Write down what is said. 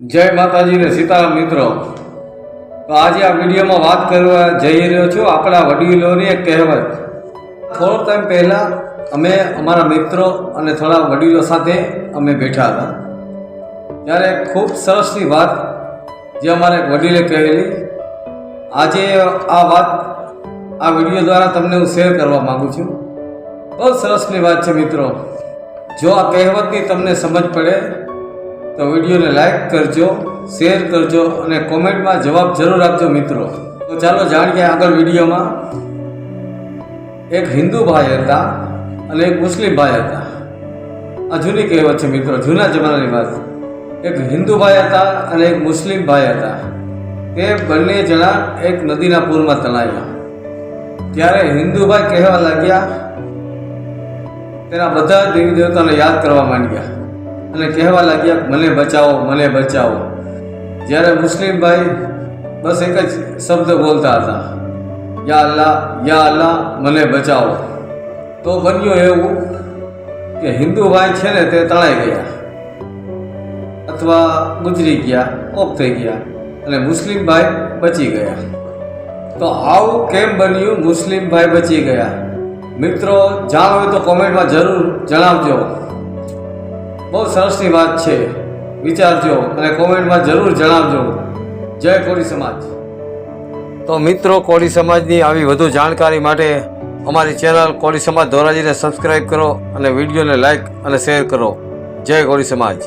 જય માતાજી ને સીતારામ મિત્રો. તો આજે આ વિડીયોમાં વાત કરવા જઈ રહ્યો છું આપણા વડીલોની એક કહેવત. થોડો ટાઈમ પહેલાં અમે અમારા મિત્રો અને થોડા વડીલો સાથે અમે બેઠા હતા. ત્યારે ખૂબ સરસની વાત જે અમારે વડીલે કહેલી આજે આ વાત આ વીડિયો દ્વારા તમને હું શેર કરવા માગું છું. બહુ સરસની વાત છે મિત્રો. જો આ કહેવતની તમને સમજ પડે તો વિડીયોને લાઈક કરજો શેર કરજો અને કોમેન્ટમાં જવાબ જરૂર આપજો મિત્રો. તો ચાલો જાણીએ આગળ વિડીયોમાં. એક હિન્દુ ભાઈ હતા અને એક મુસ્લિમ ભાઈ હતા. આ જૂની કહેવત છે મિત્રો, જૂના જમાનાની વાત. એક હિન્દુ ભાઈ હતા અને એક મુસ્લિમ ભાઈ હતા. તે બંને જણા એક નદીના પૂરમાં તણાયા. ત્યારે હિન્દુભાઈ કહેવા લાગ્યા, તેના બધા દેવી દેવતાને યાદ કરવા માંડ્યા. અને કહેવા લાગ્યા, મને બચાવો મને બચાવો. જ્યારે મુસ્લિમ ભાઈ બસ એક જ શબ્દ બોલતા હતા, યા અલ્લાહ યા અલ્લાહ, મને બચાવો. તો બન્યું એવું કે હિન્દુ ભાઈ છે ને તે તણાઈ ગયા, અથવા ગુજરી ગયા, ઓફ થઈ ગયા અને મુસ્લિમ ભાઈ બચી ગયા. તો આવું કેમ બન્યું? મુસ્લિમ ભાઈ બચી ગયા. મિત્રો, જાણ હોય તો કોમેન્ટમાં જરૂર જણાવજો. બહુ સરસની વાત છે. વિચારજો અને કોમેન્ટમાં જરૂર જણાવજો. જય કોળી સમાજ. તો મિત્રો, કોળી સમાજની આવી વધુ જાણકારી માટે અમારી ચેનલ કોળી સમાજ ધોરાજીને સબસ્ક્રાઈબ કરો અને વિડીયોને લાઈક અને શેર કરો. જય કોળી સમાજ.